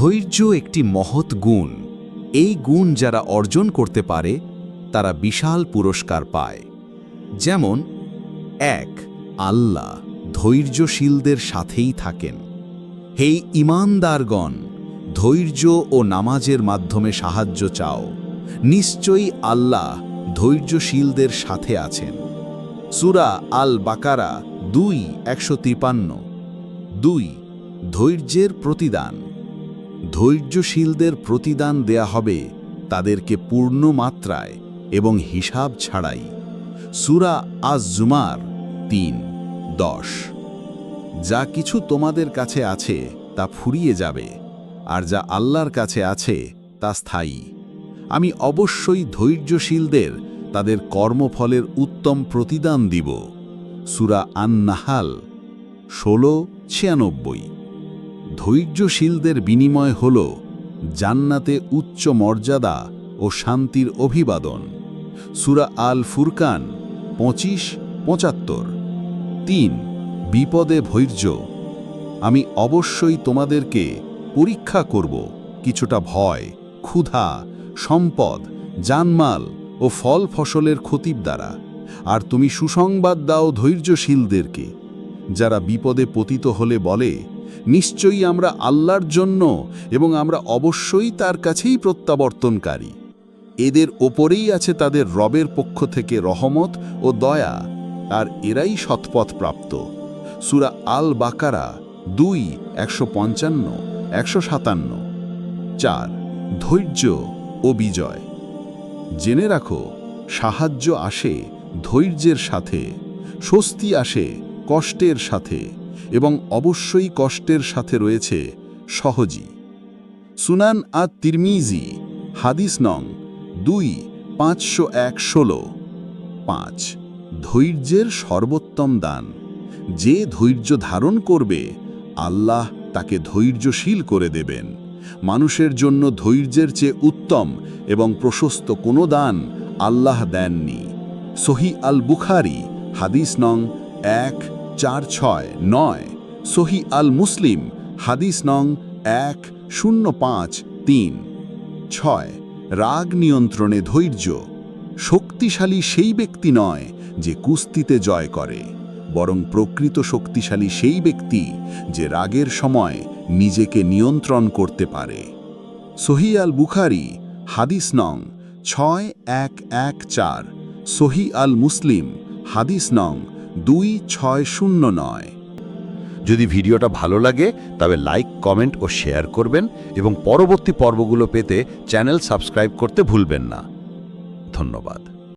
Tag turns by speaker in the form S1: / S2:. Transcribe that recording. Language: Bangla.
S1: ধৈর্য একটি মহৎ গুণ। এই গুণ যারা অর্জন করতে পারে, তারা বিশাল পুরস্কার পায়। যেমন, এক, আল্লাহ ধৈর্যশীলদের সাথেই থাকেন। হে ইমানদারগণ, ধৈর্য ও নামাজের মাধ্যমে সাহায্য চাও। নিশ্চয়ই আল্লাহ ধৈর্যশীলদের সাথে আছেন। সুরা আল বাকারা দুই, একশো তিপান্ন। দুই, ধৈর্যের প্রতিদান। ধৈর্যশীলদের প্রতিদান দেয়া হবে তাদেরকে পূর্ণ মাত্রায় এবং হিসাব ছাড়াই। সুরা আজ জুমার তিন, দশ। যা কিছু তোমাদের কাছে আছে তা ফুরিয়ে যাবে, আর যা আল্লাহর কাছে আছে তা স্থায়ী। আমি অবশ্যই ধৈর্যশীলদের তাদের কর্মফলের উত্তম প্রতিদান দিব। সুরা আন্নাহাল, ষোলো, ছিয়ানব্বই। ধৈর্যশীলদের বিনিময় হল জান্নাতে উচ্চ মর্যাদা ও শান্তির অভিবাদন। সুরা আল ফুরকান, পঁচিশ, পঁচাত্তর। তিন, বিপদে ধৈর্য। আমি অবশ্যই তোমাদেরকে পরীক্ষা করব কিছুটা ভয়, ক্ষুধা, সম্পদ, জানমাল ও ফল ফসলের ক্ষতির দ্বারা। আর তুমি সুসংবাদ দাও ধৈর্যশীলদেরকে, যারা বিপদে পতিত হলে বলে নিশ্চয়ই আমরা আল্লাহর জন্য এবং আমরা অবশ্যই তার কাছেই প্রত্যাবর্তনকারী। এদের ওপরেই আছে তাদের রবের পক্ষ থেকে রহমত ও দয়া, আর এরাই সৎপথ প্রাপ্ত। সুরা আল বাকারা দুই, একশো পঞ্চান্ন, একশো সাতান্ন। চার, ধৈর্য ও বিজয়। জেনে রাখো, সাহায্য আসে ধৈর্যের সাথে, স্বস্তি আসে কষ্টের সাথে। এবং অবশ্যই কষ্টের সাথে রয়েছে সহজই। সুনান আত তিরমিজি, হাদিস নং দুই, পাঁচশো এক ষোলো। পাঁচ, ধৈর্যের সর্বোত্তম দান। যে ধৈর্য ধারণ করবে, আল্লাহ তাকে ধৈর্যশীল করে দেবেন। মানুষের জন্য ধৈর্যের চেয়ে উত্তম এবং প্রশস্ত কোনো দান আল্লাহ দেননি। সহি আল বুখারি, হাদিস নং এক চার ছয় নয়। সহি আল মুসলিম, হাদিস নং এক শূন্য পাঁচ তিন। ছয়, রাগ নিয়ন্ত্রণে ধৈর্য। শক্তিশালী সেই ব্যক্তি নয় যে কুস্তিতে জয় করে, বরং প্রকৃত শক্তিশালী সেই ব্যক্তি যে রাগের সময় নিজেকে নিয়ন্ত্রণ করতে পারে। সহি আল বুখারি, হাদিস নং ছয় এক এক চার। সহি আল মুসলিম, হাদিস নং দুই ছয় শূন্য নয়।
S2: যদি ভিডিওটা ভালো লাগে, তবে লাইক, কমেন্ট ও শেয়ার করবেন এবং পরবর্তী পর্বগুলো পেতে চ্যানেল সাবস্ক্রাইব করতে ভুলবেন না। ধন্যবাদ।